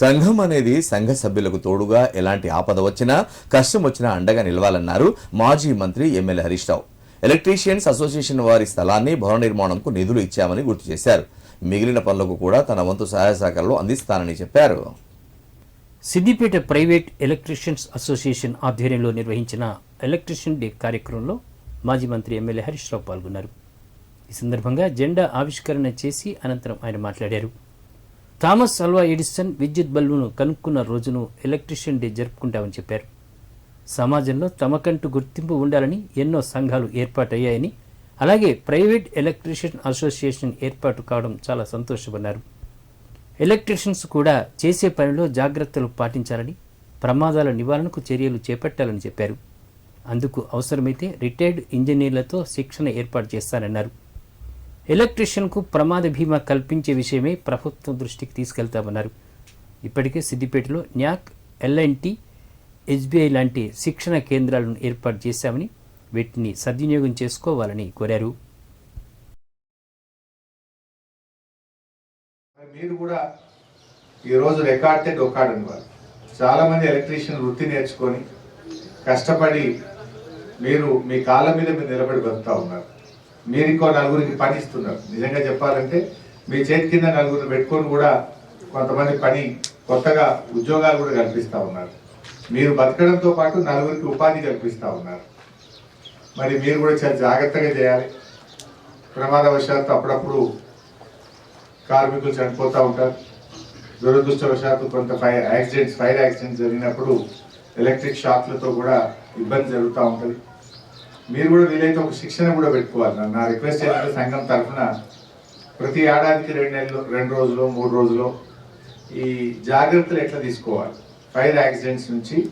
సంఘం అనేది సంఘ సభ్యులకు తోడుగా ఎలాంటి ఆపద వచ్చినా కష్టం వచ్చినా అండగా నిలవాలన్నారు మాజీ మంత్రి MLA Harish Rao. Electricians association వారి స్థలాన్ని భవన నిర్మాణంకు నిధులు ఇచ్చామని గుర్తు చేశారు. మిగిలిన పనులకు కూడా తన వంతు సహాయ సహకారాలు అందిస్తానని చెప్పారు. సిద్దిపేట ప్రైవేట్ ఎలక్ట్రీషియన్స్ అసోసియేషన్ ఆధ్వర్యంలో నిర్వహించిన ఎలక్ట్రీషియన్ డే కార్యక్రమంలో మాజీ మంత్రి ఎమ్మెల్యే హరీష్ రావు పాల్గొన్నారు. ఈ సందర్భంగా జెండా ఆవిష్కరణ చేసి అనంతరం ఆయన మాట్లాడారు. థామస్ అల్వా ఎడిసన్ విద్యుత్ బల్బును కనుక్కున్న రోజును ఎలక్ట్రిషియన్ డే జరుపుకుంటామని చెప్పారు. సమాజంలో తమకంటూ గుర్తింపు ఉండాలని ఎన్నో సంఘాలు ఏర్పాటయ్యాయని అలాగే ప్రైవేట్ ఎలక్ట్రిషియన్ అసోసియేషన్ ఏర్పాటు కావడం చాలా సంతోషపడ్డారు. ఎలక్ట్రిషియన్స్ కూడా చేసే పనిలో జాగ్రత్తలు పాటించాలని ప్రమాదాల నివారణకు చర్యలు చేపట్టాలని చెప్పారు. అందుకు అవసరమైతే రిటైర్డ్ ఇంజనీర్లతో శిక్షణ ఏర్పాటు చేస్తానన్నారు. ఎలక్ట్రీషియన్కు ప్రమాద బీమా కల్పించే విషయమే ప్రభుత్వం దృష్టికి తీసుకెళ్తామన్నారు. ఇప్పటికే సిద్దిపేటలో న్యాక్ ఎల్ఎన్టీ ఎస్బీఐ లాంటి శిక్షణ కేంద్రాలను ఏర్పాటు చేశామని వీటిని సద్వినియోగం చేసుకోవాలని కోరారు. మీరు కూడా ఈరోజు రికార్డే డొక్కాడు అనేవారు చాలా మంది ఎలక్ట్రీషియన్ వృత్తి నేర్చుకొని కష్టపడి మీరు మీ కాళ్ళ మీద మీరు నిలబడి బతుకుతా ఉన్నారు. మీరు ఇంకో నలుగురికి పని ఇస్తున్నారు నిజంగా చెప్పాలంటే మీ చేతి కింద నలుగురిని పెట్టుకొని కూడా కొంతమంది పని కొత్తగా ఉద్యోగాలు కూడా కల్పిస్తూ ఉన్నారు. మీరు బతకడంతో పాటు నలుగురికి ఉపాధి కల్పిస్తూ ఉన్నారు. మరి మీరు కూడా చాలా జాగ్రత్తగా చేయాలి. ప్రమాదవశాత్తు అప్పుడప్పుడు కార్మికులు చనిపోతూ ఉంటారు. దురదృష్టవశాత్తు కొంత ఫైర్ యాక్సిడెంట్స్ ఫైర్ యాక్సిడెంట్స్ జరిగినప్పుడు ఎలక్ట్రిక్ షాక్లతో కూడా ఇబ్బంది జరుగుతూ ఉంటుంది. మీరు కూడా వీలైతే ఒక శిక్షణ కూడా పెట్టుకోవాలి. నా- రిక్వెస్ట్ ఏంటంటే సంఘం తరఫున ప్రతి ఏడాదికి రెండు నెలలు రెండు రోజులు మూడు రోజులు ఈ జాగ్రత్తలు ఎట్లా తీసుకోవాలి? ఫైర్ యాక్సిడెంట్స్ నుంచి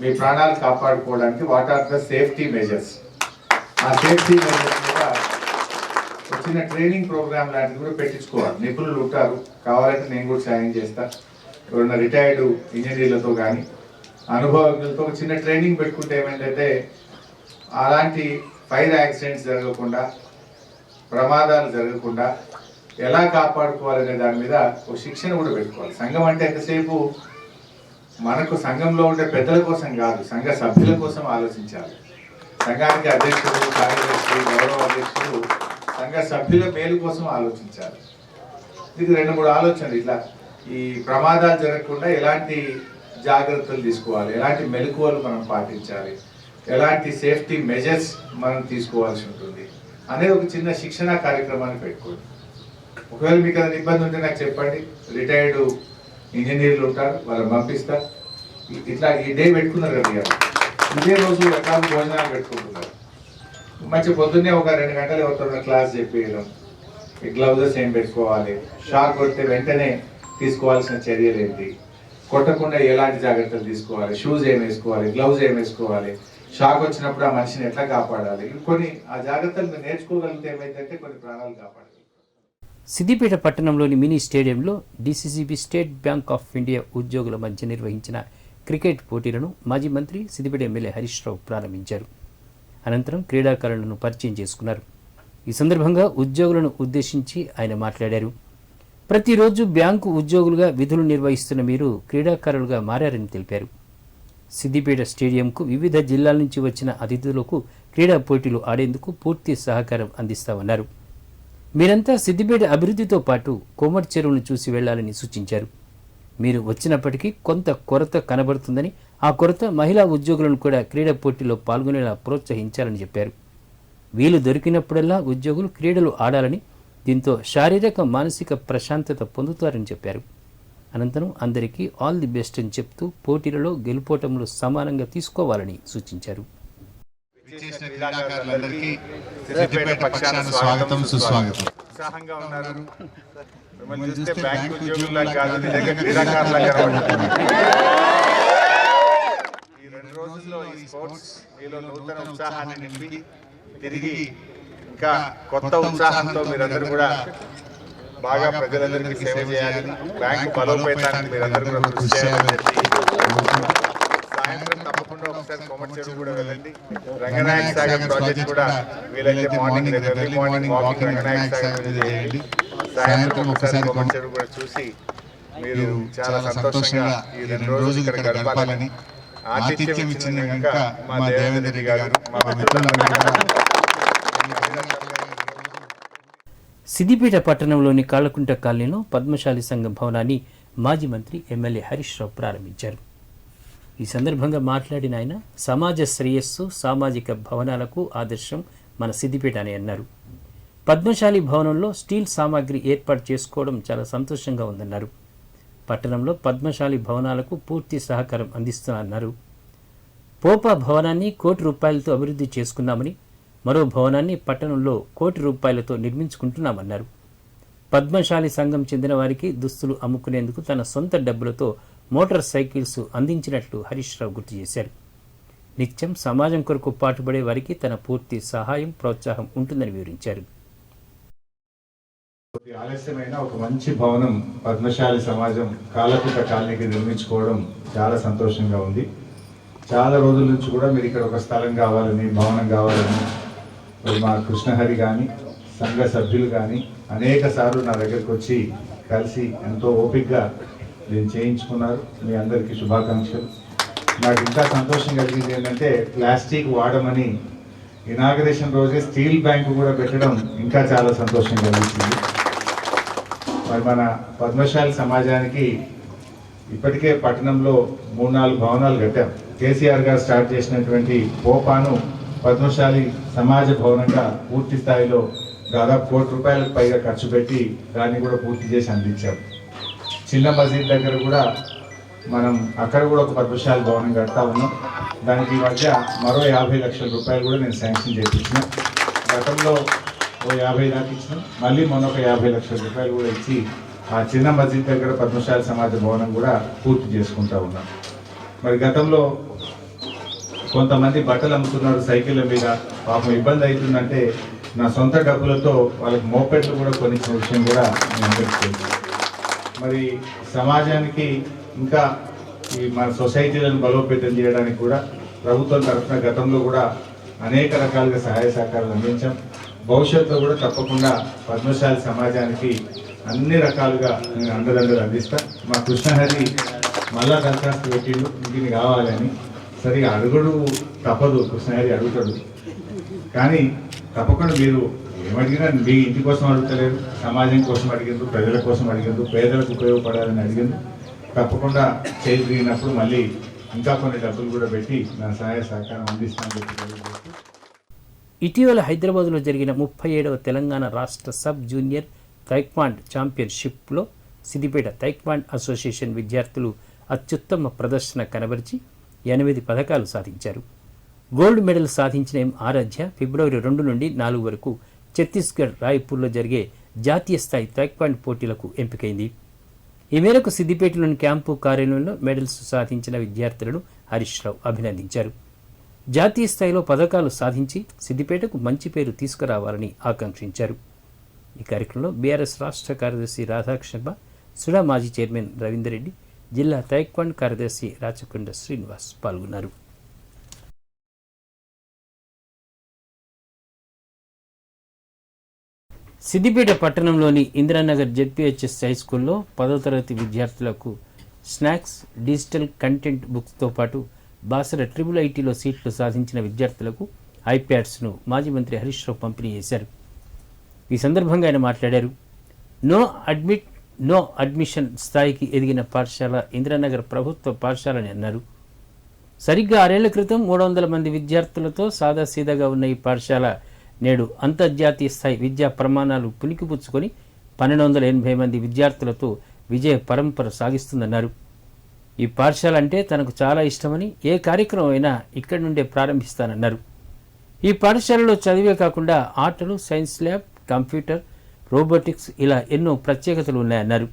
మీ ప్రాణాలు కాపాడుకోవడానికి what are the safety measures? ఆ సేఫ్టీ మెజర్స్ కూడా వచ్చిన చిన్న ట్రైనింగ్ ప్రోగ్రామ్ లాంటిది కూడా పెట్టించుకోవాలి. నిపుణులు ఉంటారు. కావాలంటే నేను కూడా సాయం చేస్తాను ఎవరైనా రిటైర్డ్ ఇంజనీర్లతో కానీ అనుభవజ్ఞులతో ఒక చిన్న ట్రైనింగ్ పెట్టుకుంటే ఏమైందంటే అలాంటి ఫైర్ యాక్సిడెంట్స్ జరగకుండా ప్రమాదాలు జరగకుండా ఎలా కాపాడుకోవాలనే దాని మీద ఒక శిక్షణ కూడా పెట్టుకోవాలి. సంఘం అంటే ఎంతసేపు మనకు సంఘంలో ఉండే పెద్దల కోసం కాదు సంఘ సభ్యుల కోసం ఆలోచించాలి. సంఘానికి అధ్యక్షుడు కార్యదర్శి గౌరవ అధ్యక్షుడు సంఘ సభ్యుల మేలు కోసం ఆలోచించాలి. ఇది రెండు మూడు ఆలోచనలు. ఇట్లా ఈ ప్రమాదాలు జరగకుండా ఎలాంటి జాగ్రత్తలు తీసుకోవాలి ఎలాంటి మెలకువలు మనం పాటించాలి ఎలాంటి సేఫ్టీ మెజర్స్ మనం తీసుకోవాల్సి ఉంటుంది అనేది ఒక చిన్న శిక్షణ కార్యక్రమాన్ని పెట్టుకోండి. ఒకవేళ మీకు అది ఇబ్బంది ఉంటే నాకు చెప్పండి. రిటైర్డ్ ఇంజనీర్లు ఉంటారు వాళ్ళని పంపిస్తా. ఇట్లా ఈ డే పెట్టుకున్నారు కదా ఇదే రోజు రకాల భోజనాలు పెట్టుకుంటున్నారు. మంచి పొద్దున్నే ఒక రెండు గంటలు ఎవరితో క్లాస్ చెప్పేయడం ఈ గ్లౌజెస్ ఏం పెట్టుకోవాలి షాక్ కొడితే వెంటనే తీసుకోవాల్సిన చర్యలు ఏంటి? కొట్టకుండా ఎలాంటి జాగ్రత్తలు తీసుకోవాలి? షూస్ ఏం వేసుకోవాలి? గ్లౌజ్ ఏం వేసుకోవాలి? షాక్ వచ్చినప్పుడు ఆ మనిషిని ఎట్లా కాపాడాలి? కొన్ని ఆ జాగ్రత్తలు మీరు నేర్చుకోగలిగితే ఏమైందంటే కొన్ని ప్రాణాలు కాపాడాలి. సిద్దిపేట పట్టణంలోని మినీ స్టేడియంలో DCCB state bank of India ఉద్యోగుల మధ్య నిర్వహించిన క్రికెట్ పోటీలను మాజీ మంత్రి సిద్దిపేట ఎమ్మెల్యే హరీష్ రావు ప్రారంభించారు. అనంతరం క్రీడాకారులను పరిచయం చేసుకున్నారు. ఈ సందర్భంగా ఉద్యోగులను ఉద్దేశించి ఆయన మాట్లాడారు. ప్రతిరోజు బ్యాంకు ఉద్యోగులుగా విధులు నిర్వహిస్తున్న మీరు క్రీడాకారులుగా మారారని తెలిపారు. సిద్దిపేట స్టేడియంకు వివిధ జిల్లాల నుంచి వచ్చిన అతిథులకు క్రీడా పోటీలు ఆడేందుకు పూర్తి సహకారం అందిస్తామన్నారు. మీరంతా సిద్దిపేట అభివృద్ధితో పాటు కోమటి చెరువును చూసి వెళ్ళాలని సూచించారు. మీరు వచ్చినప్పటికీ కొంత కొరత కనబడుతుందని ఆ కొరత మహిళా ఉద్యోగులను కూడా క్రీడా పోటీలో పాల్గొనేలా ప్రోత్సహించాలని చెప్పారు. వీలు దొరికినప్పుడల్లా ఉద్యోగులు క్రీడలు ఆడాలని దీంతో శారీరక మానసిక ప్రశాంతత పొందుతారని చెప్పారు. అనంతరం అందరికీ ఆల్ ది బెస్ట్ అని చెప్తూ పోటీలలో గెలుపోటములు సమానంగా తీసుకోవాలని సూచించారు. విచ్చేసిన క్రీడాకారులందరికీ సిద్దిపేట పక్షాన స్వాగతం సుస్వాగతం. ఉత్సాహంగా ఉన్నారు. మిమ్మల్ని చూస్తే బ్యాంక్ ఉద్యోగుల్లా కాదు నిజంగా క్రీడాకారులాగా కనబడుతున్నారు. ఈ రెండు రోజుల్లో ఈ స్పోర్ట్స్ మీలో నూతన ఉత్సాహాన్ని నింపి తిరిగి ఇంకా కొత్త ఉత్సాహంతో మీరందరూ కూడా బాగా ప్రజలందరికీ సేవ చేయాలి. బ్యాంకు బలోపేతానికి మీరందరూ కూడా కృషి చేయాలని చెప్పి సాయంత్రం తప్పకుండా ఒకసారి కొమర్ చెరువు కూడా వెళ్ళండి. రంగనాయక సాగర్ ప్రాజెక్ట్ కూడా వీలైతే morning early morning walking Ranganayaka Sagar చేయండి సాయంత్రం ఒకసారి కొమర్ చెరువు కూడా చూసి మీరు చాలా సంతోషంగా ఈ రెండు రోజులు ఇక్కడ గడపాలని ఆతిథ్యం ఇచ్చింది కనుక మా దేవేంద్ర రెడ్డి గారు మా మిత్రులందరూ సిద్దిపేట పట్టణంలోని కాళ్ళకుంట కాలనీలో పద్మశాలి సంఘ భవనాన్ని మాజీ మంత్రి ఎమ్మెల్యే హరీష్ రావు ప్రారంభించారు. ఈ సందర్భంగా మాట్లాడిన ఆయన సమాజ శ్రేయస్సు సామాజిక భవనాలకు ఆదర్శం మన సిద్దిపేట అని అన్నారు. పద్మశాలి భవనంలో స్టీల్ సామాగ్రి ఏర్పాటు చేసుకోవడం చాలా సంతోషంగా ఉందన్నారు. పట్టణంలో పద్మశాలి భవనాలకు పూర్తి సహకారం అందిస్తున్నారన్నారు పోపా భవనాన్ని కోటి రూపాయలతో అభివృద్ధి చేసుకున్నామని మరో భవనాన్ని పట్టణంలో కోటి రూపాయలతో నిర్మించుకుంటున్నామన్నారు. పద్మశాలి సంఘం చెందిన వారికి దుస్తులు అమ్ముకునేందుకు తన సొంత డబ్బులతో మోటార్ సైకిల్స్ అందించినట్లు హరీష్ రావు గుర్తు చేశారు. నిత్యం సమాజం కొరకు పాటుపడే వారికి తన పూర్తి సహాయం ప్రోత్సాహం ఉంటుందని వివరించారు. ఆలస్యమైన ఒక మంచి భవనం పద్మశాలి సమాజం కాలకుట కాలనీకి నిర్మించుకోవడం చాలా సంతోషంగా ఉంది. చాలా రోజుల నుంచి కూడా మీరు ఇక్కడ ఒక స్థలం కావాలని భవనం కావాలని మా కృష్ణహరి కానీ సంఘ సభ్యులు కానీ అనేక సార్లు నా దగ్గరకు వచ్చి కలిసి ఎంతో ఓపికగా నేను చేయించుకున్నారు. మీ అందరికీ శుభాకాంక్షలు. నాకు ఇంకా సంతోషం కలిగింది ఏంటంటే ప్లాస్టిక్ వాడమని ఇనాగరేషన్ రోజే స్టీల్ బ్యాంకు కూడా పెట్టడం ఇంకా చాలా సంతోషం కలిగించింది మరి మన పద్మశాలి సమాజానికి ఇప్పటికే పట్టణంలో మూడు నాలుగు భవనాలు కట్టాం. కేసీఆర్ గారు స్టార్ట్ చేసినటువంటి పోపాను పద్మశాలి సమాజ భవనంగా పూర్తి స్థాయిలో దాదాపు కోటి రూపాయలకు పైగా ఖర్చు పెట్టి దాన్ని కూడా పూర్తి చేసి అందించాం. చిన్న మసీద్ దగ్గర కూడా మనం అక్కడ కూడా ఒక పద్మశాలి భవనం కడతా ఉన్నాం. దానికి ఈ మధ్య మరో యాభై లక్షల రూపాయలు కూడా నేను శాంక్షన్ చేయించిన గతంలో ఓ యాభై దాకా ఇచ్చినాం. మళ్ళీ మొన్న ఒక యాభై లక్షల రూపాయలు కూడా ఇచ్చి ఆ చిన్న మసీద్ దగ్గర పద్మశాలి సమాజ భవనం కూడా పూర్తి చేసుకుంటా ఉన్నాం. మరి గతంలో కొంతమంది బట్టలు అమ్ముతున్నారు సైకిళ్ళ మీద. పాపం ఇబ్బంది అవుతుందంటే నా సొంత డబ్బులతో వాళ్ళకి మోపెట్లు కూడా కొనిచ్చిన విషయం కూడా నేను మరి సమాజానికి ఇంకా ఈ మన సొసైటీలను బలోపేతం చేయడానికి కూడా ప్రభుత్వం తరఫున గతంలో కూడా అనేక రకాలుగా సహాయ సహకారాలు అందించాం. భవిష్యత్తులో కూడా తప్పకుండా పద్మశాలి సమాజానికి అన్ని రకాలుగా నేను అండదండలు అందిస్తా. మా కృష్ణహరి మళ్ళా దరఖాస్తు పెట్టిండు దీన్ని కావాలని. సరిగా అడుగుడు తప్పదు కృష్ణహరి అడుగుతాడు. కానీ తప్పకుండా మీరు ఏమడిగినా మీ ఇంటి కోసం అడుగుతలేదు సమాజం కోసం అడిగిండ్రు ప్రజల కోసం అడిగిండ్రు పేదలకు ఉపయోగపడాలని అడిగిండ్రు. తప్పకుండా చేయి తిరిగినప్పుడు మళ్ళీ ఇంకా కొన్ని డబ్బులు కూడా పెట్టి నా సహాయ సహకారం అందిస్తాను ఇటీవల హైదరాబాద్లో జరిగిన ముప్పై ఏడవ తెలంగాణ రాష్ట్ర సబ్ జూనియర్ తైక్వాండ్ ఛాంపియన్షిప్లో సిద్దిపేట తైక్వాండ్ అసోసియేషన్ విద్యార్థులు అత్యుత్తమ ప్రదర్శన కనబరిచి ఎనిమిది పథకాలు సాధించారు. గోల్డ్ మెడల్ సాధించిన ఎం ఆరాధ్య ఫిబ్రవరి రెండు నుండి నాలుగు వరకు ఛత్తీస్గఢ్ రాయ్పూర్లో జరిగే జాతీయ స్థాయి తైక్వాండ్ పోటీలకు ఎంపికైంది. ఈ మేరకు సిద్దిపేటలోని క్యాంపు కార్యాలయంలో మెడల్స్ సాధించిన విద్యార్థులను హరీష్ రావు అభినందించారు. జాతీయ స్థాయిలో పథకాలు సాధించి సిద్దిపేటకు మంచి పేరు తీసుకురావాలని ఆకాంక్షించారు. ఈ కార్యక్రమంలో బీఆర్ఎస్ రాష్ట్ర కార్యదర్శి రాధాకృష్ణ సుడా మాజీ చైర్మన్ రవీందర్ రెడ్డి జిల్లా తైక్వాండ్ కార్యదర్శి రాచకొండ శ్రీనివాస్ పాల్గొన్నారు. సిద్దిపేట పట్టణంలోని ఇందిరానగర్ జెడ్పీహెచ్ఎస్ హై స్కూల్లో పదో తరగతి విద్యార్థులకు స్నాక్స్ డిజిటల్ కంటెంట్ బుక్స్తో పాటు బాసర ట్రిపుల్ ఐటీలో సీట్లు సాధించిన విద్యార్థులకు ఐప్యాడ్స్ను మాజీ మంత్రి హరీష్ రావు పంపిణీ చేశారు. ఈ సందర్భంగా ఆయన మాట్లాడారు. నో అడ్మిట్ నో అడ్మిషన్ స్థాయికి ఎదిగిన పాఠశాల ఇందిరానగర్ ప్రభుత్వ పాఠశాల అని అన్నారు. సరిగ్గా ఆరేళ్ళ క్రితం మూడు వందల మంది విద్యార్థులతో సాదాసీదాగా ఉన్న ఈ పాఠశాల నేడు అంతర్జాతీయ స్థాయి విద్యా ప్రమాణాలు పులికిపుచ్చుకొని పన్నెండు వందల ఎనభై మంది విద్యార్థులతో విజయ పరంపర సాగిస్తుందన్నారు. ఈ పాఠశాల అంటే తనకు చాలా ఇష్టమని ఏ కార్యక్రమం అయినా ఇక్కడి నుండే ప్రారంభిస్తానన్నారు. ఈ పాఠశాలలో చదివే కాకుండా ఆటలు సైన్స్ ల్యాబ్ కంప్యూటర్ రోబోటిక్స్ ఇలా ఎన్నో ప్రత్యేకతలు ఉన్నాయన్నారు.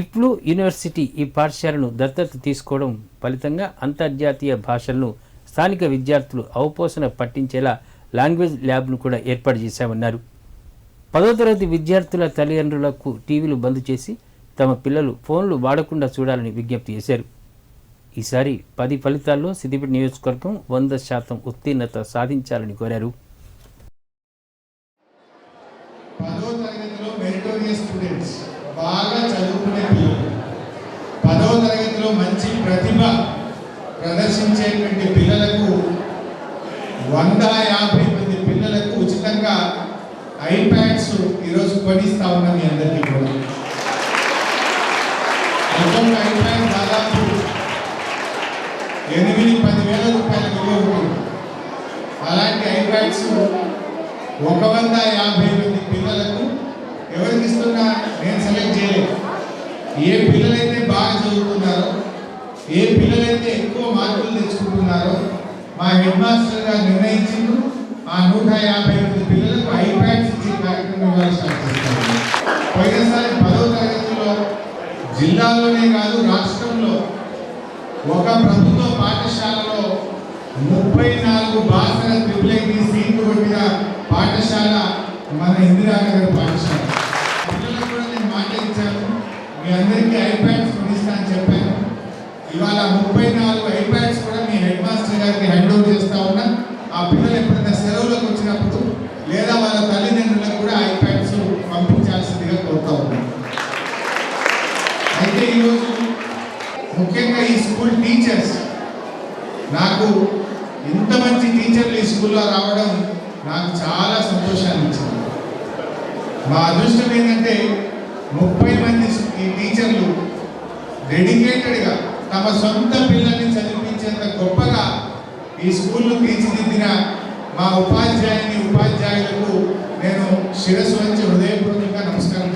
ఇప్పుడు యూనివర్సిటీ ఈ పాఠశాలను దత్తత తీసుకోవడం ఫలితంగా అంతర్జాతీయ భాషలను స్థానిక విద్యార్థులు అవపోసన పట్టించేలా లాంగ్వేజ్ ల్యాబ్ను కూడా ఏర్పాటు చేశామన్నారు. పదో తరగతి విద్యార్థుల తల్లిదండ్రులకు టీవీలు బంద్ చేసి తమ పిల్లలు ఫోన్లు వాడకుండా చూడాలని విజ్ఞప్తి చేశారు. ఈసారి పది ఫలితాల్లో సిద్దిపేట నియోజకవర్గం వంద శాతం ఉత్తీర్ణత సాధించాలని కోరారు. మంచి ప్రతిభ ప్రదర్శించేటువంటి పిల్లలకు వంద యాభై మంది పిల్లలకు ఉచితంగా ఐప్యాడ్స్ ఈరోజు పనిస్తా మీ అందరికీ కూడా. మొత్తం ఐప్యాడ్ దాదాపు ఎనిమిది పదివేల రూపాయల విలువ ఉంటుంది అలాంటి ఐప్యాడ్స్ ఒక వంద యాభై మంది పిల్లలకు ఎవరికి ఇస్తున్నా నేను సెలెక్ట్ చేయలేదు. ఏ పిల్లలైతే బాగా చదువుతున్నారో ఏ పిల్లలైతే ఎక్కువ మార్కులు తెచ్చుకుంటున్నారో మా హెడ్ మాస్టర్ గారు నిర్ణయించిండు ఆ నూట యాభై ఎనిమిది పిల్లలకు ఐప్యాడ్స్ ఇచ్చే కార్యక్రమం ఇవాళ స్టార్ట్ చేస్తాము పోయినసారి పదో తరగతిలో జిల్లాలోనే కాదు రాష్ట్రంలో ఒక ప్రభుత్వ పాఠశాలలో ముప్పై నాలుగు భాషల ట్రిపుల్ సీట్లు కొట్టిన పాఠశాల మన ఇందిరానగర్ పాఠశాల. పిల్లలకు కూడా నేను మాట ఇచ్చాను మీ అందరికీ ఐప్యాడ్స్ కొనిస్తా అని చెప్పాను. ఇవాళ ముప్పై నాలుగు ఐప్యాడ్స్ కూడా మీ హెడ్ మాస్టర్ గారికి హ్యాండ్ ఓవర్ చేస్తా ఉన్నా. ఆ పిల్లలు ఎప్పుడైనా సెలవులకు వచ్చినప్పుడు లేదా వాళ్ళ తల్లిదండ్రులకు కూడా ఐప్యాడ్స్ పంపించాల్సిందిగా కోరుతా ఉన్నాను అయితే ఈరోజు ముఖ్యంగా ఈ స్కూల్ టీచర్స్ నాకు ఇంత మంచి టీచర్లు ఈ స్కూల్లో రావడం నాకు చాలా సంతోషాన్ని ఇచ్చింది మా అదృష్టం ఏంటంటే ముప్పై మంది ఈ టీచర్లు డెడికేటెడ్గా తమ సొంత పిల్లల్ని చదివించేంత గొప్పగా ఈ స్కూల్ను తీర్చిదిద్దిన మా ఉపాధ్యాయుని ఉపాధ్యాయులకు నేను శిరస్సు వచ్చి హృదయపూర్వకంగా నమస్కారం